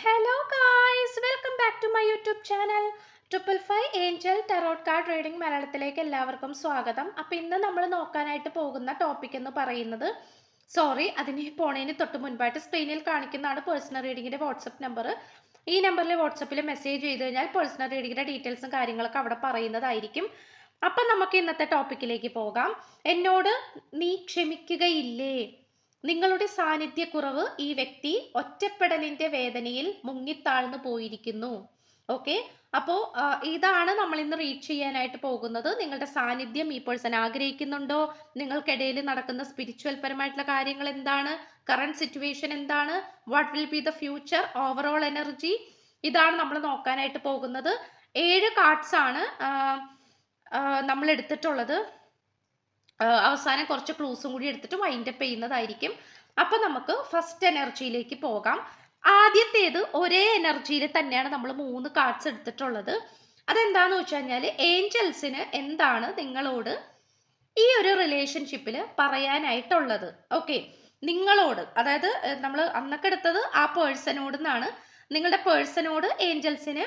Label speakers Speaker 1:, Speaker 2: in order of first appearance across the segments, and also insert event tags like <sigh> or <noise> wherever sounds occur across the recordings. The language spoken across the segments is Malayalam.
Speaker 1: Hello guys welcome back to my YouTube channel triple five angel tarot card reading മലയാളത്തിലേക്ക് എല്ലാവർക്കും സ്വാഗതം. അപ്പോൾ ഇന്ന് നമ്മൾ നോക്കാനായിട്ട് പോകുന്ന ടോപ്പിക് എന്ന് പറയുന്നത് സോറി അതിന് പോണേന് തൊട്ട് മുൻപായിട്ട് സ്ക്രീനിൽ കാണിക്കുന്നതാണ് പേഴ്സണൽ റീഡിങ്ങിന്റെ വാട്സപ്പ് നമ്പർ ഈ നമ്പറിൽ വാട്സപ്പിൽ മെസ്സേജ് ചെയ്ത് കഴിഞ്ഞാൽ പേഴ്സണൽ റീഡിങ്ങിന്റെ ഡീറ്റെയിൽസും കാര്യങ്ങളൊക്കെ അവിടെ പറയുന്നതായിരിക്കും. അപ്പം നമുക്ക് ഇന്നത്തെ ടോപ്പിക്കിലേക്ക് പോകാം. എന്നോട് നീ ക്ഷമിക്കുകയില്ലേ? നിങ്ങളുടെ സാന്നിധ്യക്കുറവ് ഈ വ്യക്തി ഒറ്റപ്പെടലിന്റെ വേദനയിൽ മുങ്ങിത്താഴ്ന്നു പോയിരിക്കുന്നു. ഓക്കെ? അപ്പോ ഇതാണ് നമ്മൾ ഇന്ന് റീച്ച് ചെയ്യാനായിട്ട് പോകുന്നത്. നിങ്ങളുടെ സാന്നിധ്യം ഈ പേഴ്സൺ ആഗ്രഹിക്കുന്നുണ്ടോ? നിങ്ങൾക്കിടയിൽ നടക്കുന്ന സ്പിരിച്വൽ പരമായിട്ടുള്ള കാര്യങ്ങൾ എന്താണ്? കറണ്ട് സിറ്റുവേഷൻ എന്താണ്? What will be the future overall energy ഇതാണ് നമ്മൾ നോക്കാനായിട്ട് പോകുന്നത്. ഏഴ് കാർഡ്സ് ആണ് നമ്മൾ എടുത്തിട്ടുള്ളത്. അവസാനം കുറച്ച് ക്ലൂസും കൂടി എടുത്തിട്ട് വൈൻഡപ്പ് ചെയ്യുന്നതായിരിക്കും. അപ്പം നമുക്ക് ഫസ്റ്റ് എനർജിയിലേക്ക് പോകാം. ആദ്യത്തേത് ഒരേ എനർജിയിൽ തന്നെയാണ് നമ്മൾ മൂന്ന് കാർഡ്സ് എടുത്തിട്ടുള്ളത്. അതെന്താന്ന് വെച്ച് കഴിഞ്ഞാൽ ഏഞ്ചൽസിന് എന്താണ് നിങ്ങളോട് ഈ ഒരു റിലേഷൻഷിപ്പിൽ പറയാനായിട്ടുള്ളത്? ഓക്കെ നിങ്ങളോട് അതായത് നമ്മൾ അന്നൊക്കെ എടുത്തത് ആ പേഴ്സണോട് നിങ്ങളുടെ പേഴ്സണോട് ഏഞ്ചൽസിന്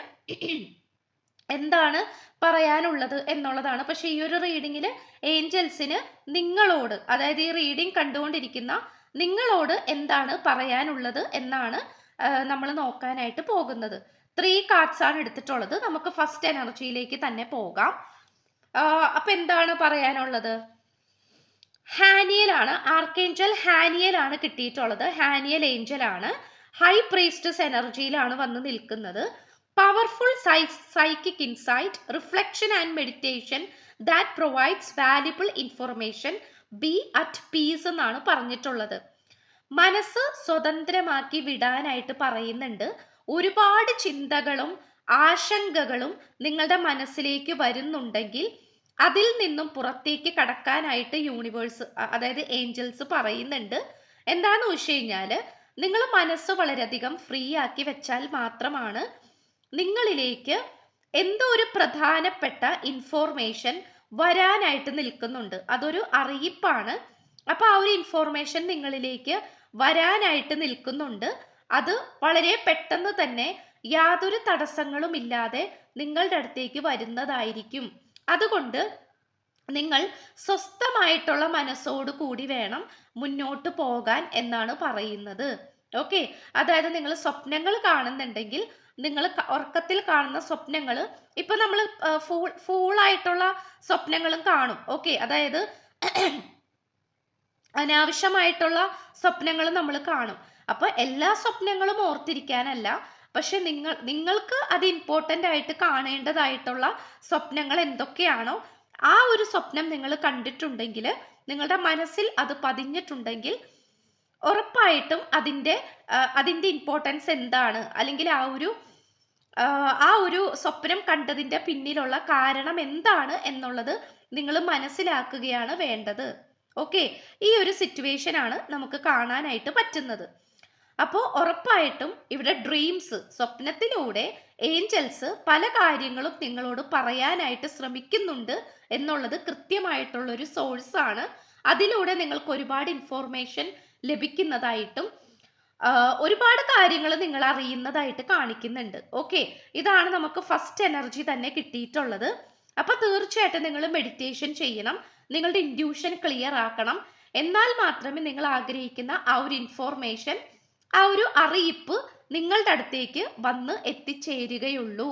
Speaker 1: എന്താണ് പറയാനുള്ളത് എന്നുള്ളതാണ്. പക്ഷെ ഈ ഒരു റീഡിങ്ങിൽ ഏഞ്ചൽസിന് നിങ്ങളോട് അതായത് ഈ റീഡിംഗ് കണ്ടുകൊണ്ടിരിക്കുന്ന നിങ്ങളോട് എന്താണ് പറയാനുള്ളത് എന്നാണ് നമ്മൾ നോക്കാനായിട്ട് പോകുന്നത്. ത്രീ കാർഡ്സ് ആണ് എടുത്തിട്ടുള്ളത്. നമുക്ക് ഫസ്റ്റ് എനർജിയിലേക്ക് തന്നെ പോകാം. അപ്പൊ എന്താണ് പറയാനുള്ളത്? ഹാനിയലാണ് ആർക്കേഞ്ചൽ ഹാനിയലാണ് കിട്ടിയിട്ടുള്ളത്. ഹാനിയൽ ഏഞ്ചൽ ആണ്. ഹൈ പ്രീസ്റ്റസ് എനർജിയിലാണ് വന്ന് നിൽക്കുന്നത്. Powerful psychic insight reflection and meditation that provides valuable information be at peace എന്നാണ് പറഞ്ഞിട്ടുള്ളത്. മനസ്സ് സ്വതന്ത്രമാക്കി വിടാനായിട്ട് പറയുന്നുണ്ട്. ഒരുപാട് ചിന്തകളും ആശങ്കകളും നിങ്ങളുടെ മനസ്സിലേക്ക് വരുന്നുണ്ടെങ്കിൽ അതിൽ നിന്നും പുറത്തേക്ക് കടക്കാനായിട്ട് യൂണിവേഴ്സ് അതായത് ഏഞ്ചൽസ് പറയുന്നുണ്ട്. എന്താണെന്ന് വെച്ച് കഴിഞ്ഞാൽ നിങ്ങൾ മനസ്സ് വളരെയധികം ഫ്രീ ആക്കി വെച്ചാൽ മാത്രമാണ് നിങ്ങളിലേക്ക് എന്തോ ഒരു പ്രധാനപ്പെട്ട ഇൻഫോർമേഷൻ വരാനായിട്ട് നിൽക്കുന്നുണ്ട്. അതൊരു അറിയിപ്പാണ്. അപ്പൊ ആ ഒരു ഇൻഫോർമേഷൻ നിങ്ങളിലേക്ക് വരാനായിട്ട് നിൽക്കുന്നുണ്ട്. അത് വളരെ പെട്ടെന്ന് തന്നെ യാതൊരു തടസ്സങ്ങളും ഇല്ലാതെ നിങ്ങളുടെ അടുത്തേക്ക് വരുന്നതായിരിക്കും. അതുകൊണ്ട് നിങ്ങൾ സ്വസ്ഥമായിട്ടുള്ള മനസ്സോട് കൂടി വേണം മുന്നോട്ട് പോകാൻ എന്നാണ് പറയുന്നത്. ഓക്കെ? അതായത് നിങ്ങൾ സ്വപ്നങ്ങൾ കാണുന്നുണ്ടെങ്കിൽ നിങ്ങൾ ഉറക്കത്തിൽ കാണുന്ന സ്വപ്നങ്ങൾ ഇപ്പൊ നമ്മൾ ഫൂൾ ഫൂളായിട്ടുള്ള സ്വപ്നങ്ങളും കാണും. ഓക്കെ അതായത് <clears throat> അനാവശ്യമായിട്ടുള്ള സ്വപ്നങ്ങൾ നമ്മൾ കാണും. അപ്പൊ എല്ലാ സ്വപ്നങ്ങളും ഓർത്തിരിക്കാനല്ല പക്ഷെ നിങ്ങൾ നിങ്ങൾക്ക് അത് ഇമ്പോർട്ടന്റ് ആയിട്ട് കാണേണ്ടതായിട്ടുള്ള സ്വപ്നങ്ങൾ എന്തൊക്കെയാണോ ആ ഒരു സ്വപ്നം നിങ്ങൾ കണ്ടിട്ടുണ്ടെങ്കിൽ നിങ്ങളുടെ മനസ്സിൽ അത് പതിഞ്ഞിട്ടുണ്ടെങ്കിൽ ഉറപ്പായിട്ടും അതിന്റെ അതിന്റെ ഇമ്പോർട്ടൻസ് എന്താണ്? അല്ലെങ്കിൽ ആ ഒരു ആ ഒരു സ്വപ്നം കണ്ടതിന്റെ പിന്നിലുള്ള കാരണം എന്താണ് എന്നുള്ളത് നിങ്ങൾ മനസ്സിലാക്കുകയാണ് വേണ്ടത്. ഓക്കെ? ഈ ഒരു സിറ്റുവേഷൻ ആണ് നമുക്ക് കാണാനായിട്ട് പറ്റുന്നത്. അപ്പോൾ ഉറപ്പായിട്ടും ഇവിടെ ഡ്രീംസ് സ്വപ്നത്തിലൂടെ ഏഞ്ചൽസ് പല കാര്യങ്ങളും നിങ്ങളോട് പറയാനായിട്ട് ശ്രമിക്കുന്നുണ്ട് എന്നുള്ളത് കൃത്യമായിട്ടുള്ള ഒരു സോഴ്സ് ആണ്. അതിലൂടെ നിങ്ങൾക്ക് ഒരുപാട് ഇൻഫോർമേഷൻ ലഭിക്കുന്നതായിട്ടും ഒരുപാട് കാര്യങ്ങൾ നിങ്ങൾ അറിയുന്നതായിട്ട് കാണിക്കുന്നുണ്ട്. ഓക്കെ ഇതാണ് നമുക്ക് ഫസ്റ്റ് എനർജി തന്നെ കിട്ടിയിട്ടുള്ളത്. അപ്പൊ തീർച്ചയായിട്ടും നിങ്ങൾ മെഡിറ്റേഷൻ ചെയ്യണം. നിങ്ങളുടെ ഇൻഡ്യൂഷൻ ക്ലിയർ ആക്കണം. എന്നാൽ മാത്രമേ നിങ്ങൾ ആഗ്രഹിക്കുന്ന ആ ഒരു ഇൻഫോർമേഷൻ ആ ഒരു അറിയിപ്പ് നിങ്ങളുടെ അടുത്തേക്ക് വന്ന് എത്തിച്ചേരുകയുള്ളൂ.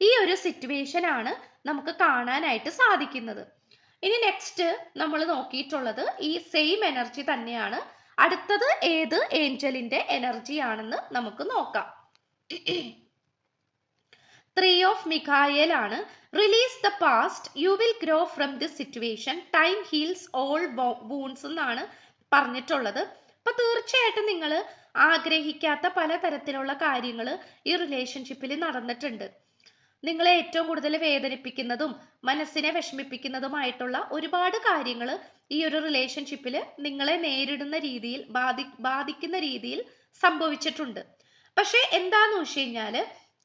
Speaker 1: ഈ ഒരു സിറ്റുവേഷൻ ആണ് നമുക്ക് കാണാനായിട്ട് സാധിക്കുന്നത്. ഇനി നെക്സ്റ്റ് നമ്മൾ നോക്കിയിട്ടുള്ളത് ഈ സെയിം എനർജി തന്നെയാണ് അടുത്തത് ഏത് ഏഞ്ചലിന്റെ എനർജി ആണെന്ന് നമുക്ക് നോക്കാം. ത്രീ ഓഫ് മിഖായൽ ആണ്. Release the past you will grow from this situation time heals all wounds എന്നാണ് പറഞ്ഞിട്ടുള്ളത്. അപ്പൊ തീർച്ചയായിട്ടും നിങ്ങൾ ആഗ്രഹിക്കാത്ത പല തരത്തിലുള്ള കാര്യങ്ങൾ ഈ റിലേഷൻഷിപ്പിൽ നടന്നിട്ടുണ്ട്. നിങ്ങളെ ഏറ്റവും കൂടുതൽ വേദനിപ്പിക്കുന്നതും മനസ്സിനെ വിഷമിപ്പിക്കുന്നതുമായിട്ടുള്ള ഒരുപാട് കാര്യങ്ങൾ ഈ ഒരു റിലേഷൻഷിപ്പിൽ നിങ്ങളെ നേരിടുന്ന രീതിയിൽ ബാധി ബാധിക്കുന്ന രീതിയിൽ സംഭവിച്ചിട്ടുണ്ട്. പക്ഷേ എന്താന്ന് വെച്ച് കഴിഞ്ഞാൽ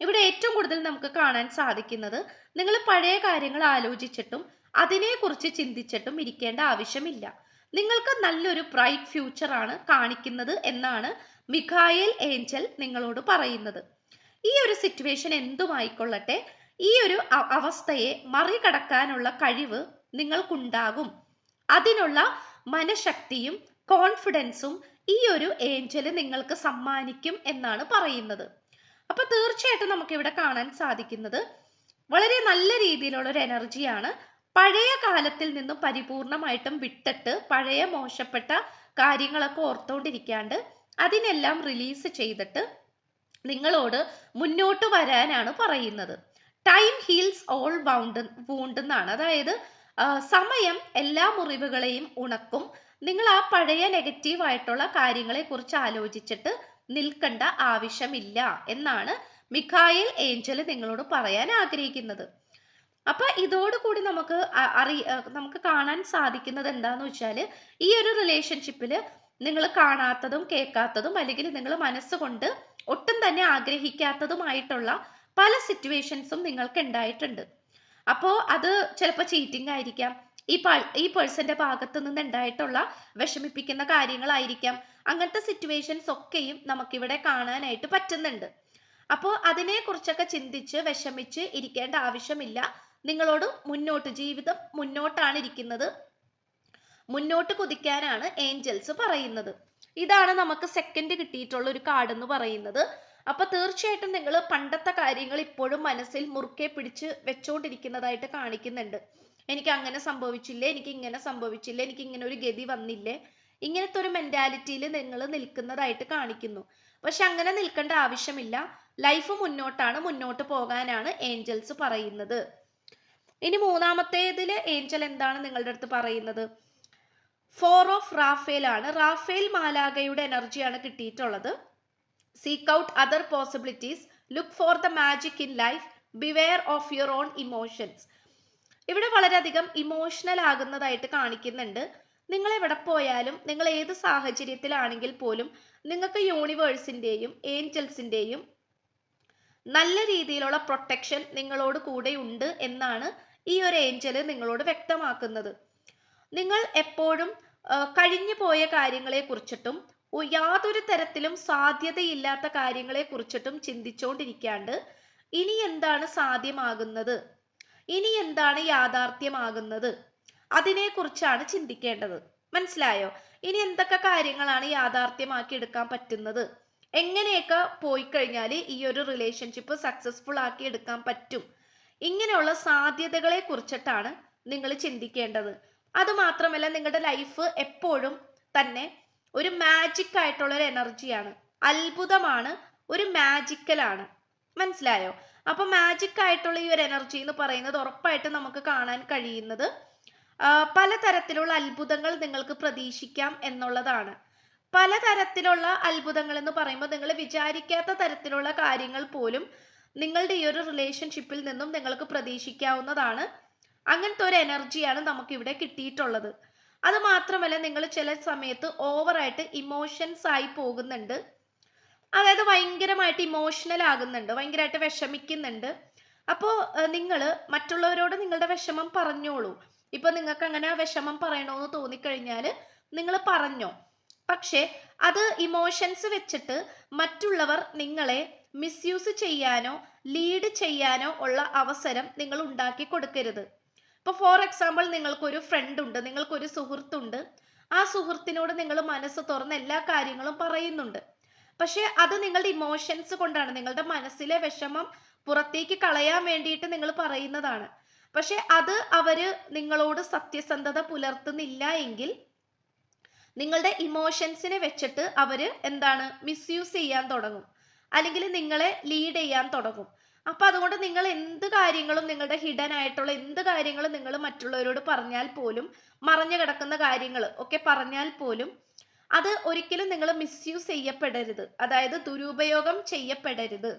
Speaker 1: ഇവിടെ ഏറ്റവും കൂടുതൽ നമുക്ക് കാണാൻ സാധിക്കുന്നത് നിങ്ങൾ പഴയ കാര്യങ്ങൾ ആലോചിച്ചിട്ടും അതിനെക്കുറിച്ച് ചിന്തിച്ചിട്ടും ഇരിക്കേണ്ട ആവശ്യമില്ല. നിങ്ങൾക്ക് നല്ലൊരു ബ്രൈറ്റ് ഫ്യൂച്ചറാണ് കാണിക്കുന്നത് എന്നാണ് മിഖായേൽ ഏഞ്ചൽ നിങ്ങളോട് പറയുന്നത്. ഈ ഒരു സിറ്റുവേഷൻ എന്തുമായിക്കൊള്ളട്ടെ? ഈ ഒരു അവസ്ഥയെ മറികടക്കാനുള്ള കഴിവ് നിങ്ങൾക്കുണ്ടാകും. അതിനുള്ള മനഃശക്തിയും കോൺഫിഡൻസും ഈ ഒരു ഏഞ്ചൽ നിങ്ങൾക്ക് സമ്മാനിക്കും എന്നാണ് പറയുന്നത്. അപ്പൊ തീർച്ചയായിട്ടും നമുക്കിവിടെ കാണാൻ സാധിക്കുന്നത് വളരെ നല്ല രീതിയിലുള്ള ഒരു എനർജിയാണ് പഴയ കാലത്തിൽ നിന്നും പരിപൂർണമായിട്ടും വിട്ടിട്ട് പഴയ മോശപ്പെട്ട കാര്യങ്ങളൊക്കെ ഓർത്തോണ്ടിരിക്കാണ്ട് അതിനെല്ലാം റിലീസ് ചെയ്തിട്ട് നിങ്ങളോട് മുന്നോട്ട് വരാനാണ് പറയുന്നത്. ടൈം ഹീൽസ് ഓൾ വൗണ്ട് എന്നാണ് അതായത് സമയം എല്ലാ മുറിവുകളെയും ഉണക്കും. നിങ്ങൾ ആ പഴയ നെഗറ്റീവ് ആയിട്ടുള്ള കാര്യങ്ങളെ കുറിച്ച് ആലോചിച്ചിട്ട് നിൽക്കേണ്ട ആവശ്യമില്ല എന്നാണ് മിഖായിൽ ഏഞ്ചൽ നിങ്ങളോട് പറയാൻ ആഗ്രഹിക്കുന്നത്. അപ്പൊ ഇതോടുകൂടി നമുക്ക് അറി നമുക്ക് കാണാൻ സാധിക്കുന്നത് എന്താന്ന് വെച്ചാൽ ഈ ഒരു റിലേഷൻഷിപ്പിൽ നിങ്ങൾ കാണാത്തതും കേൾക്കാത്തതും അല്ലെങ്കിൽ നിങ്ങൾ മനസ്സുകൊണ്ട് ഒട്ടും തന്നെ ആഗ്രഹിക്കാത്തതുമായിട്ടുള്ള പല സിറ്റുവേഷൻസും നിങ്ങൾക്ക് ഉണ്ടായിട്ടുണ്ട്. അപ്പോൾ അത് ചിലപ്പോൾ ചീറ്റിംഗ് ആയിരിക്കാം. ഈ ഈ പേഴ്സന്റെ ഭാഗത്ത് നിന്ന് ഉണ്ടായിട്ടുള്ള വിഷമിപ്പിക്കുന്ന കാര്യങ്ങളായിരിക്കാം. അങ്ങനത്തെ സിറ്റുവേഷൻസ് ഒക്കെയും നമുക്കിവിടെ കാണാനായിട്ട് പറ്റുന്നുണ്ട്. അപ്പോൾ അതിനെക്കുറിച്ചൊക്കെ ചിന്തിച്ച് വിഷമിച്ച് ഇരിക്കേണ്ട ആവശ്യമില്ല. നിങ്ങളോട് മുന്നോട്ട് ജീവിതം മുന്നോട്ടാണ് ഇരിക്കുന്നത്. മുന്നോട്ട് കുതിക്കാനാണ് ഏഞ്ചൽസ് പറയുന്നത്. ഇതാണ് നമുക്ക് സെക്കൻഡ് കിട്ടിയിട്ടുള്ള ഒരു കാർഡ് എന്ന് പറയുന്നത്. അപ്പൊ തീർച്ചയായിട്ടും നിങ്ങൾ പണ്ടത്തെ കാര്യങ്ങൾ ഇപ്പോഴും മനസ്സിൽ മുറുക്കെ പിടിച്ച് വെച്ചോണ്ടിരിക്കുന്നതായിട്ട് കാണിക്കുന്നുണ്ട്. എനിക്ക് അങ്ങനെ സംഭവിച്ചില്ലേ? എനിക്ക് ഇങ്ങനെ സംഭവിച്ചില്ലേ? എനിക്ക് ഇങ്ങനെ ഒരു ഗതി വന്നില്ലേ? ഇങ്ങനത്തെ ഒരു മെന്റാലിറ്റിയിൽ നിങ്ങൾ നിൽക്കുന്നതായിട്ട് കാണിക്കുന്നു. പക്ഷെ അങ്ങനെ നിൽക്കേണ്ട ആവശ്യമില്ല. ലൈഫ് മുന്നോട്ടാണ്. മുന്നോട്ട് പോകാനാണ് ഏഞ്ചൽസ് പറയുന്നത്. ഇനി മൂന്നാമത്തേതിൽ ഏഞ്ചൽ എന്താണ് നിങ്ങളുടെ അടുത്ത് പറയുന്നത്? ഫോർ ഓഫ് റാഫേൽ ആണ്. റാഫേൽ മാലാഗയുടെ എനർജിയാണ് കിട്ടിയിട്ടുള്ളത്. Seek out other possibilities look for the magic in life beware of your own emotions ഇവിടെ വളരെയധികം ഇമോഷണൽ ആകുന്നതായിട്ട് കാണിക്കുന്നുണ്ട്. നിങ്ങൾ എവിടെ പോയാലും നിങ്ങൾ ഏത് സാഹചര്യത്തിലാണെങ്കിൽ പോലും നിങ്ങൾക്ക് യൂണിവേഴ്സിന്റെയും ഏഞ്ചൽസിന്റെയും നല്ല രീതിയിലുള്ള പ്രൊട്ടക്ഷൻ നിങ്ങളോട് കൂടെ ഉണ്ട് എന്നാണ് ഈ ഒരു ഏഞ്ചൽ നിങ്ങളോട് വ്യക്തമാക്കുന്നത്. നിങ്ങൾ എപ്പോഴും കഴിഞ്ഞു പോയ കാര്യങ്ങളെ കുറിച്ചിട്ടും യാതൊരു തരത്തിലും സാധ്യതയില്ലാത്ത കാര്യങ്ങളെ കുറിച്ചിട്ടും ചിന്തിച്ചുകൊണ്ടിരിക്കാണ്ട് ഇനി എന്താണ് സാധ്യമാകുന്നത്? ഇനി എന്താണ് യാഥാർത്ഥ്യമാകുന്നത്? അതിനെക്കുറിച്ചാണ് ചിന്തിക്കേണ്ടത്. മനസ്സിലായോ? ഇനി എന്തൊക്കെ കാര്യങ്ങളാണ് യാഥാർത്ഥ്യമാക്കി എടുക്കാൻ പറ്റുന്നത്? എങ്ങനെയൊക്കെ പോയി കഴിഞ്ഞാൽ ഈ ഒരു റിലേഷൻഷിപ്പ് സക്സസ്ഫുൾ ആക്കി എടുക്കാൻ പറ്റും? ഇങ്ങനെയുള്ള സാധ്യതകളെ കുറിച്ചിട്ടാണ് നിങ്ങൾ ചിന്തിക്കേണ്ടത്. അത് മാത്രമല്ല നിങ്ങളുടെ ലൈഫ് എപ്പോഴും തന്നെ ഒരു മാജിക് ആയിട്ടുള്ള ഒരു എനർജിയാണ് അത്ഭുതമാണ് ഒരു മാജിക്കലാണ് മനസ്സിലായോ? അപ്പൊ മാജിക് ആയിട്ടുള്ള ഈ ഒരു എനർജി എന്ന് പറയുന്നത് ഉറപ്പായിട്ടും നമുക്ക് കാണാൻ കഴിയുന്നത് പലതരത്തിലുള്ള അത്ഭുതങ്ങൾ നിങ്ങൾക്ക് പ്രതീക്ഷിക്കാം എന്നുള്ളതാണ്. പലതരത്തിലുള്ള അത്ഭുതങ്ങൾ എന്ന് പറയുമ്പോൾ നിങ്ങൾ വിചാരിക്കാത്ത തരത്തിലുള്ള കാര്യങ്ങൾ പോലും നിങ്ങളുടെ ഈ ഒരു റിലേഷൻഷിപ്പിൽ നിന്നും നിങ്ങൾക്ക് പ്രതീക്ഷിക്കാവുന്നതാണ്. അങ്ങനത്തെ ഒരു എനർജിയാണ് നമുക്ക് ഇവിടെ കിട്ടിയിട്ടുള്ളത്. അത് മാത്രമല്ല നിങ്ങൾ ചില സമയത്ത് ഓവറായിട്ട് ഇമോഷൻസ് ആയി പോകുന്നുണ്ട്. അതായത് ഭയങ്കരമായിട്ട് ഇമോഷണൽ ആകുന്നുണ്ട് ഭയങ്കരമായിട്ട് വിഷമിക്കുന്നുണ്ട്. അപ്പോൾ നിങ്ങൾ മറ്റുള്ളവരോട് നിങ്ങളുടെ വിഷമം പറഞ്ഞോളൂ. ഇപ്പൊ നിങ്ങൾക്ക് അങ്ങനെ വിഷമം പറയണമെന്ന് തോന്നിക്കഴിഞ്ഞാൽ നിങ്ങൾ പറഞ്ഞോ. പക്ഷേ അത് ഇമോഷൻസ് വെച്ചിട്ട് മറ്റുള്ളവർ നിങ്ങളെ മിസ്യൂസ് ചെയ്യാനോ ലീഡ് ചെയ്യാനോ ഉള്ള അവസരം നിങ്ങൾ ഉണ്ടാക്കി കൊടുക്കരുത്. ഇപ്പോൾ ഫോർ എക്സാമ്പിൾ നിങ്ങൾക്കൊരു ഫ്രണ്ട് ഉണ്ട് നിങ്ങൾക്കൊരു സുഹൃത്തുണ്ട്. ആ സുഹൃത്തിനോട് നിങ്ങൾ മനസ്സ് തുറന്ന് എല്ലാ കാര്യങ്ങളും പറയുന്നുണ്ട്. പക്ഷേ അത് നിങ്ങളുടെ ഇമോഷൻസ് കൊണ്ടാണ് നിങ്ങളുടെ മനസ്സിലെ വിഷമം പുറത്തേക്ക് കളയാൻ വേണ്ടിയിട്ട് നിങ്ങൾ പറയുന്നതാണ്. പക്ഷെ അത് അവർ നിങ്ങളോട് സത്യസന്ധത പുലർത്തുന്നില്ല എങ്കിൽ നിങ്ങളുടെ ഇമോഷൻസിനെ വെച്ചിട്ട് അവർ എന്താണ് മിസ്യൂസ് ചെയ്യാൻ തുടങ്ങും. അല്ലെങ്കിൽ നിങ്ങളെ ലീഡ് ചെയ്യാൻ തുടങ്ങും. അപ്പൊ അതുകൊണ്ട് നിങ്ങൾ എന്ത് കാര്യങ്ങളും നിങ്ങളുടെ ഹിഡൻ ആയിട്ടുള്ള എന്ത് കാര്യങ്ങളും നിങ്ങൾ മറ്റുള്ളവരോട് പറഞ്ഞാൽ പോലും മറഞ്ഞു കിടക്കുന്ന കാര്യങ്ങൾ ഒക്കെ പറഞ്ഞാൽ പോലും അത് ഒരിക്കലും നിങ്ങൾ മിസ്യൂസ് ചെയ്യപ്പെടരുത്. അതായത് ദുരുപയോഗം ചെയ്യപ്പെടരുത്.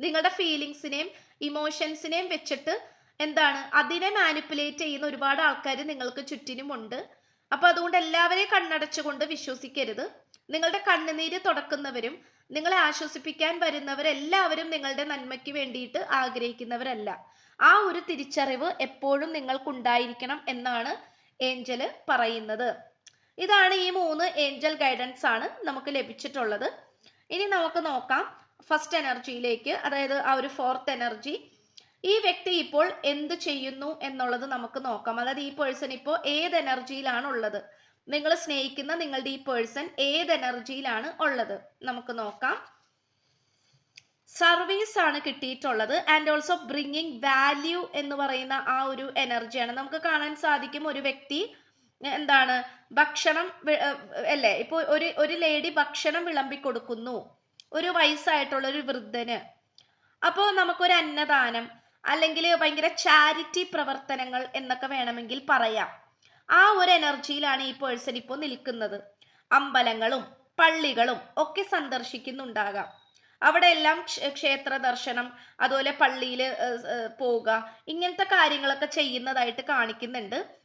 Speaker 1: നിങ്ങളുടെ ഫീലിങ്സിനെയും ഇമോഷൻസിനെയും വെച്ചിട്ട് എന്താണ്? അതിനെ മാനിപ്പുലേറ്റ് ചെയ്യുന്ന ഒരുപാട് ആൾക്കാർ നിങ്ങൾക്ക് ചുറ്റിനുമുണ്ട്. അപ്പൊ അതുകൊണ്ട് എല്ലാവരെയും കണ്ണടച്ചുകൊണ്ട് വിശ്വസിക്കരുത്. നിങ്ങളുടെ കണ്ണുനീര് തുടക്കുന്നവരും നിങ്ങളെ ആശ്വസിപ്പിക്കാൻ വരുന്നവരെല്ലാവരും നിങ്ങളുടെ നന്മയ്ക്ക് വേണ്ടിയിട്ട് ആഗ്രഹിക്കുന്നവരല്ല. ആ ഒരു തിരിച്ചറിവ് എപ്പോഴും നിങ്ങൾക്കുണ്ടായിരിക്കണം എന്നാണ് ഏഞ്ചൽ പറയുന്നത്. ഇതാണ് ഈ മൂന്ന് ഏഞ്ചൽ ഗൈഡൻസ് ആണ് നമുക്ക് ലഭിച്ചിട്ടുള്ളത്. ഇനി നമുക്ക് നോക്കാം. ഫസ്റ്റ് എനർജിയിലേക്ക് അതായത് ആ ഒരു ഫോർത്ത് എനർജി ഈ വ്യക്തി ഇപ്പോൾ എന്ത് ചെയ്യുന്നു എന്നുള്ളത് നമുക്ക് നോക്കാം. അതായത് ഈ പേഴ്സൺ ഇപ്പോൾ ഏത് എനർജിയിലാണ് ഉള്ളത്? നിങ്ങൾ സ്നേഹിക്കുന്ന നിങ്ങളുടെ ഈ പേഴ്സൺ ഏത് എനർജിയിലാണ് ഉള്ളത്? നമുക്ക് നോക്കാം. സർവീസ് ആണ് കിട്ടിയിട്ടുള്ളത് ആൻഡ് ഓൾസോ ബ്രിങ്ങിങ് വാല്യൂ എന്ന് പറയുന്ന ആ ഒരു എനർജിയാണ് നമുക്ക് കാണാൻ സാധിക്കും ഒരു വ്യക്തി എന്താണ് ഭക്ഷണം അല്ലേ? ഇപ്പോൾ ഒരു ഒരു ലേഡി ഭക്ഷണം വിളമ്പി കൊടുക്കുന്നു ഒരു വയസ്സായിട്ടുള്ള ഒരു വൃദ്ധന്. അപ്പോൾ നമുക്കൊരു അന്നദാനം. അല്ലെങ്കിൽ ഭയങ്കര ചാരിറ്റി പ്രവർത്തനങ്ങൾ എന്നൊക്കെ വേണമെങ്കിൽ പറയാം. ആ ഒരു എനർജിയിലാണ് ഈ പേഴ്സൺ ഇപ്പോൾ നിൽക്കുന്നത്. അമ്പലങ്ങളും പള്ളികളും ഒക്കെ സന്ദർശിക്കുന്നുണ്ടാകാം. അവിടെ എല്ലാം ക്ഷ- ക്ഷേത്ര ദർശനം അതുപോലെ പള്ളിയിൽ പോവുക ഇങ്ങനത്തെ കാര്യങ്ങളൊക്കെ ചെയ്യുന്നതായിട്ട് കാണിക്കുന്നുണ്ട്.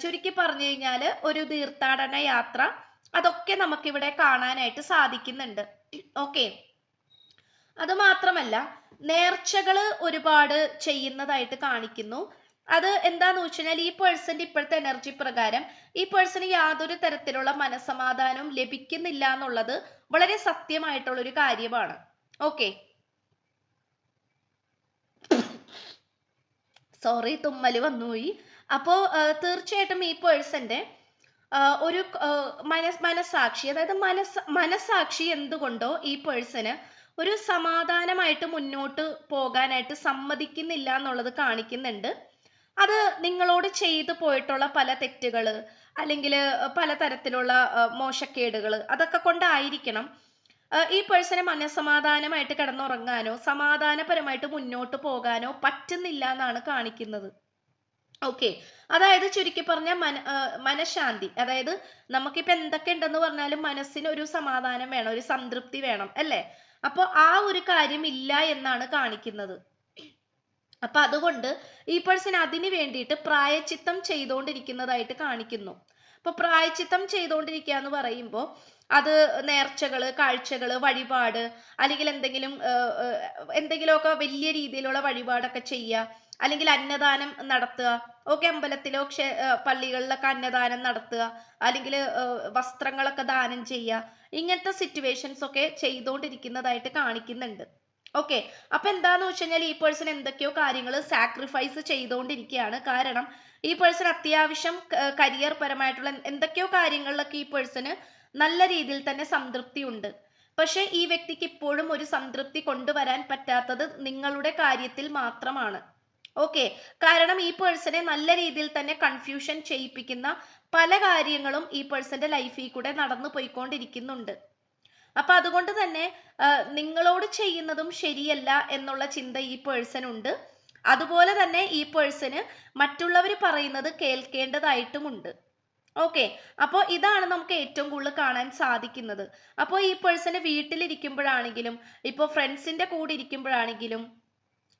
Speaker 1: ചുരുക്കി പറഞ്ഞു കഴിഞ്ഞാൽ ഒരു തീർത്ഥാടന യാത്ര അതൊക്കെ നമുക്കിവിടെ കാണാനായിട്ട് സാധിക്കുന്നുണ്ട്. ഓക്കെ. അത് മാത്രമല്ല നേർച്ചകൾ ഒരുപാട് ചെയ്യുന്നതായിട്ട് കാണിക്കുന്നു. അത് എന്താന്ന് വെച്ച് കഴിഞ്ഞാൽ ഈ പേഴ്സന്റെ ഇപ്പോഴത്തെ എനർജി പ്രകാരം ഈ പേഴ്സണ് യാതൊരു തരത്തിലുള്ള മനസമാധാനവും ലഭിക്കുന്നില്ല എന്നുള്ളത് വളരെ സത്യമായിട്ടുള്ള ഒരു കാര്യമാണ്. ഓക്കെ. സോറി തുമ്മൽ വന്നുപോയി. അപ്പോൾ തീർച്ചയായിട്ടും ഈ പേഴ്സന്റെ ഒരു മനസ് മനസാക്ഷി അതായത് മനസ് മനസാക്ഷി എന്തുകൊണ്ടോ ഈ പേഴ്സണ് ഒരു സമാധാനമായിട്ട് മുന്നോട്ട് പോകാനായിട്ട് സമ്മതിക്കുന്നില്ല എന്നുള്ളത് കാണിക്കുന്നുണ്ട്. അത് നിങ്ങളോട് ചെയ്തു പോയിട്ടുള്ള പല തെറ്റുകൾ അല്ലെങ്കിൽ പല തരത്തിലുള്ള മോശക്കേടുകൾ അതൊക്കെ കൊണ്ടായിരിക്കണം. ഈ പേഴ്സണെ മനസമാധാനമായിട്ട് കിടന്നുറങ്ങാനോ സമാധാനപരമായിട്ട് മുന്നോട്ട് പോകാനോ പറ്റുന്നില്ല എന്നാണ് കാണിക്കുന്നത്. ഓക്കെ. അതായത് ചുരുക്കി പറഞ്ഞ മന മനഃശാന്തി. അതായത് നമുക്കിപ്പോൾ എന്തൊക്കെ ഉണ്ടെന്ന് പറഞ്ഞാലും മനസ്സിന് ഒരു സമാധാനം വേണം ഒരു സംതൃപ്തി വേണം അല്ലേ? അപ്പോൾ ആ ഒരു കാര്യം ഇല്ല എന്നാണ് കാണിക്കുന്നത്. അപ്പൊ അതുകൊണ്ട് ഈ പേഴ്സൺ അതിന് വേണ്ടിയിട്ട് പ്രായച്ചിത്തം ചെയ്തുകൊണ്ടിരിക്കുന്നതായിട്ട് കാണിക്കുന്നു. അപ്പൊ പ്രായച്ചിത്തം ചെയ്തുകൊണ്ടിരിക്കുക എന്ന് പറയുമ്പോൾ അത് നേർച്ചകൾ കാഴ്ചകൾ വഴിപാട് അല്ലെങ്കിൽ എന്തെങ്കിലും എന്തെങ്കിലുമൊക്കെ വലിയ രീതിയിലുള്ള വഴിപാടൊക്കെ ചെയ്യുക അല്ലെങ്കിൽ അന്നദാനം നടത്തുക. ഓക്കെ അമ്പലത്തിലോ ക്ഷേ പള്ളികളിലൊക്കെ അന്നദാനം നടത്തുക. അല്ലെങ്കിൽ വസ്ത്രങ്ങളൊക്കെ ദാനം ചെയ്യുക. ഇങ്ങനത്തെ സിറ്റുവേഷൻസ് ഒക്കെ ചെയ്തുകൊണ്ടിരിക്കുന്നതായിട്ട് കാണിക്കുന്നുണ്ട്. ഓക്കെ അപ്പൊ എന്താന്ന് വെച്ച് കഴിഞ്ഞാൽ ഈ പേഴ്സൺ എന്തൊക്കെയോ കാര്യങ്ങൾ സാക്രിഫൈസ് ചെയ്തുകൊണ്ടിരിക്കുകയാണ്. കാരണം ഈ പേഴ്സൺ അത്യാവശ്യം കരിയർ പരമായിട്ടുള്ള എന്തൊക്കെയോ കാര്യങ്ങളിലൊക്കെ ഈ പേഴ്സന് നല്ല രീതിയിൽ തന്നെ സംതൃപ്തി ഉണ്ട് പക്ഷേ ഈ വ്യക്തിക്ക് ഇപ്പോഴും ഒരു സംതൃപ്തി കൊണ്ടുവരാൻ പറ്റാത്തത് നിങ്ങളുടെ കാര്യത്തിൽ മാത്രമാണ്. ഓക്കെ കാരണം ഈ പേഴ്സണെ നല്ല രീതിയിൽ തന്നെ കൺഫ്യൂഷൻ ചെയ്യിപ്പിക്കുന്ന പല കാര്യങ്ങളും ഈ പേഴ്സന്റെ ലൈഫിൽ കൂടെ നടന്നു പോയിക്കൊണ്ടിരിക്കുന്നുണ്ട്. അപ്പൊ അതുകൊണ്ട് തന്നെ നിങ്ങളോട് ചെയ്യുന്നതും ശരിയല്ല എന്നുള്ള ചിന്ത ഈ പേഴ്സൺ ഉണ്ട്. അതുപോലെ തന്നെ ഈ പേഴ്സണ് മറ്റുള്ളവർ പറയുന്നത് കേൾക്കേണ്ടതായിട്ടുമുണ്ട്. ഓക്കെ അപ്പോൾ ഇതാണ് നമുക്ക് ഏറ്റവും കൂടുതൽ കാണാൻ സാധിക്കുന്നത്. അപ്പോൾ ഈ പേഴ്സണ് വീട്ടിലിരിക്കുമ്പോഴാണെങ്കിലും ഇപ്പോൾ ഫ്രണ്ട്സിന്റെ കൂടെ ഇരിക്കുമ്പോഴാണെങ്കിലും